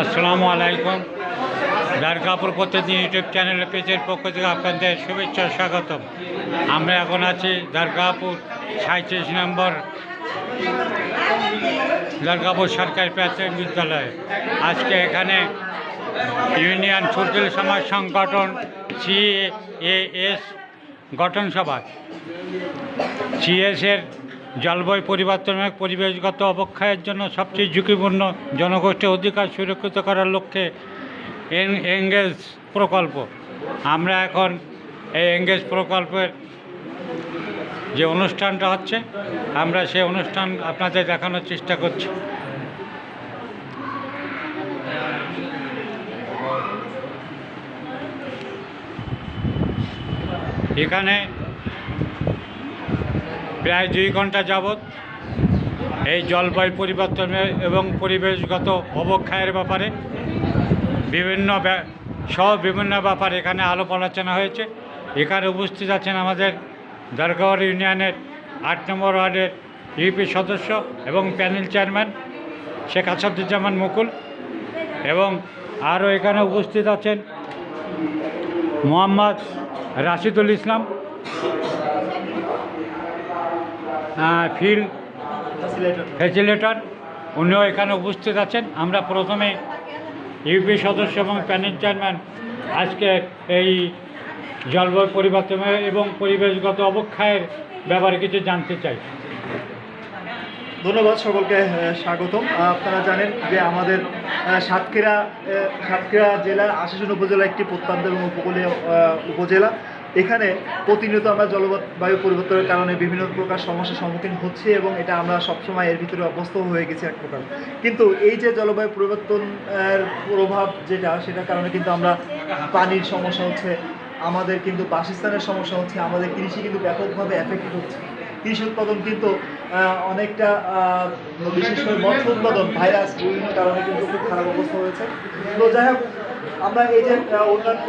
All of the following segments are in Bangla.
আসসালামু আলাইকুম। দারকাপুর প্রতিদিন ইউটিউব চ্যানেলের পেজের পক্ষ থেকে আপনাদের শুভেচ্ছা স্বাগতম। আমরা এখন আছি দারকাপুর সাঁত্রিশ নম্বর দারকাপুর সরকারি প্রাথমিক বিদ্যালয়ে। আজকে এখানে ইউনিয়ন সুশীল সমাজ সংগঠন সিএএস গঠন সভা সিএসের জলবায়ু পরিবর্তন এবং পরিবেশগত অবক্ষয়ের জন্য সবচেয়ে ঝুঁকিপূর্ণ জনগোষ্ঠীর অধিকার সুরক্ষিত করার লক্ষ্যে এঙ্গেজ প্রকল্প। আমরা এখন এই এঙ্গেজ প্রকল্পের যে অনুষ্ঠানটা হচ্ছে, আমরা সেই অনুষ্ঠান আপনাদের দেখানোর চেষ্টা করছি। এখানে প্রায় দুই ঘণ্টা যাবৎ এই জলবায়ু পরিবর্তনের এবং পরিবেশগত অবক্ষয়ের ব্যাপারে বিভিন্ন সহ বিভিন্ন ব্যাপারে এখানে আলোপ আলোচনা হয়েছে। এখানে উপস্থিত আছেন আমাদের দরগাওয়ার ইউনিয়নের আট নম্বর ওয়ার্ডের ইউপি সদস্য এবং প্যানেল চেয়ারম্যান শেখ আসাদুজ্জামান মুকুল এবং আরও এখানে উপস্থিত আছেন মোহাম্মদ রাশিদুল ইসলাম। ফিল্ড ফ্যাসিলেটর উনিও এখানে উপস্থিত আছেন। আমরা প্রথমে ইউপি সদস্য এবং প্যানেল চেয়ারম্যান আজকে এই জলবায়ু পরিবর্তন এবং পরিবেশগত অবক্ষয়ের ব্যাপারে কিছু জানতে চাই। ধন্যবাদ সকলকে স্বাগতম। আপনারা জানেন যে আমাদের সাতক্ষীরা সাতক্ষীরা জেলার আশাসন উপজেলা একটি প্রত্যন্ত এবং উপকূলীয় উপজেলা। এখানে প্রতিনিয়ত আমরা জলবায়ু পরিবর্তনের কারণে বিভিন্ন প্রকার সমস্যার সম্মুখীন হচ্ছে এবং এটা আমরা সবসময় এর ভিতরে অভ্যস্ত হয়ে গেছি এক প্রকার। কিন্তু এই যে জলবায়ু পরিবর্তনের প্রভাব যেটা, সেটার কারণে কিন্তু আমরা পানির সমস্যা হচ্ছে, আমাদের কিন্তু বাসস্থানের সমস্যা হচ্ছে, আমাদের কৃষি কিন্তু ব্যাপকভাবে এফেক্টেড হচ্ছে। কৃষি উৎপাদন কিন্তু অনেকটা বিশেষ করে মৎস্য উৎপাদন, ভাইরাস বিভিন্ন কারণে কিন্তু খুব খারাপ অবস্থা হয়েছে। তো যাই হোক, আমরা এই যে অন্যান্য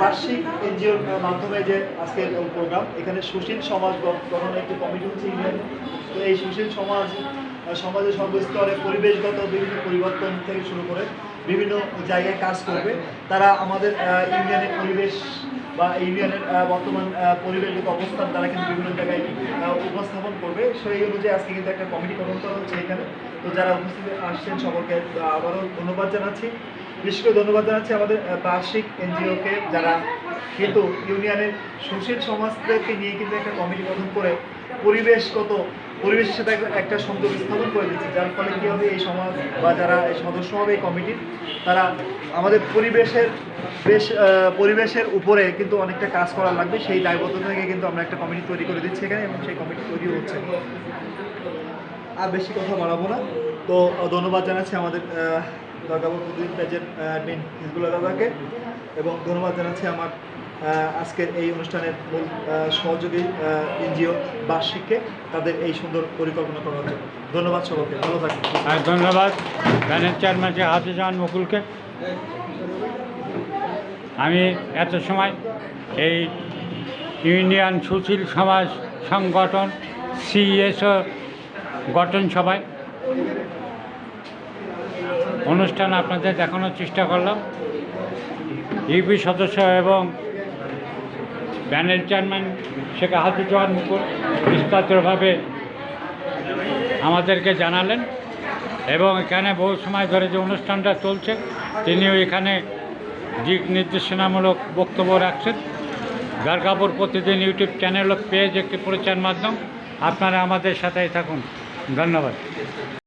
বার্ষিক এনজিওর মাধ্যমে যে আজকের প্রোগ্রাম, এখানে সুশীল সমাজ গঠনের একটি কমিটি হচ্ছে ইউনিয়নে। তো এই সুশীল সমাজ সমাজের সর্বস্তরে পরিবেশগত বিভিন্ন পরিবর্তন থেকে শুরু করে বিভিন্ন জায়গায় কাজ করবে। তারা আমাদের ইউনিয়নের পরিবেশ বা ইউনিয়নের বর্তমান আহ, পরিবেশগত অবস্থান তারা কিন্তু বিভিন্ন জায়গায় উপস্থাপন করবে। সেই অনুযায়ী আজকে কিন্তু একটা কমিটি গঠন করা হচ্ছে এখানে। তো যারা উপস্থিত আসছেন সকলকে আবারও ধন্যবাদ জানাচ্ছি। বিশেষ করে ধন্যবাদ জানাচ্ছি আমাদের বার্ষিক এনজিওকে যারা কিন্তু ইউনিয়নের সুশীল সমাজদেরকে নিয়ে কিন্তু একটা কমিটি গঠন করে পরিবেশগত পরিবেশের সাথে একটা- সংযোগ স্থাপন করে দিচ্ছে। যার ফলে কী হবে? এই সমাজ বা যারা সদস্য হবে এই কমিটির তারা আমাদের পরিবেশের বেশ পরিবেশের উপরে কিন্তু অনেকটা কাজ করা লাগবে। সেই দায়বদ্ধতা থেকে কিন্তু আমরা একটা কমিটি তৈরি করে দিচ্ছি এখানে এবং সেই কমিটি তৈরি হচ্ছে। আর বেশি কথা বাড়াবো না। তো ধন্যবাদ জানাচ্ছি আমাদের দরগাপুর প্রতিদিন পেজের হিজবুল্লাহ দাদাকে এবং ধন্যবাদ জানাচ্ছি আমার আজকের এই অনুষ্ঠানের মূল সহযোগী এনজিও বার্ষিককে তাদের এই সুন্দর পরিকল্পনা করার জন্য। ধন্যবাদ সকলকে। ভালো থাকবেন ধন্যবাদ প্যানেল চেয়ারম্যান হাফিজান মুকুলকে। আমি এত সময় এই ইউনিয়ন সুশীল সমাজ সংগঠন সিএসও গঠন সভায় অনুষ্ঠান আপনাদের দেখানোর চেষ্টা করলাম। ইউপি সদস্য এবং প্যানেল চেয়ারম্যান শেখ হাফিজান মুকুল বিস্তারিতভাবে আমাদেরকে জানালেন এবং এখানে বহু সময় ধরে যে অনুষ্ঠানটা চলছে, তিনিও এখানে দিক নির্দেশনামূলক বক্তব্য রাখছেন। গার্গাপুর প্রতিদিন ইউটিউব চ্যানেল পেজ একটি পরিচয়ের মাধ্যম। আপনারা আমাদের সাথেই থাকুন। ধন্যবাদ।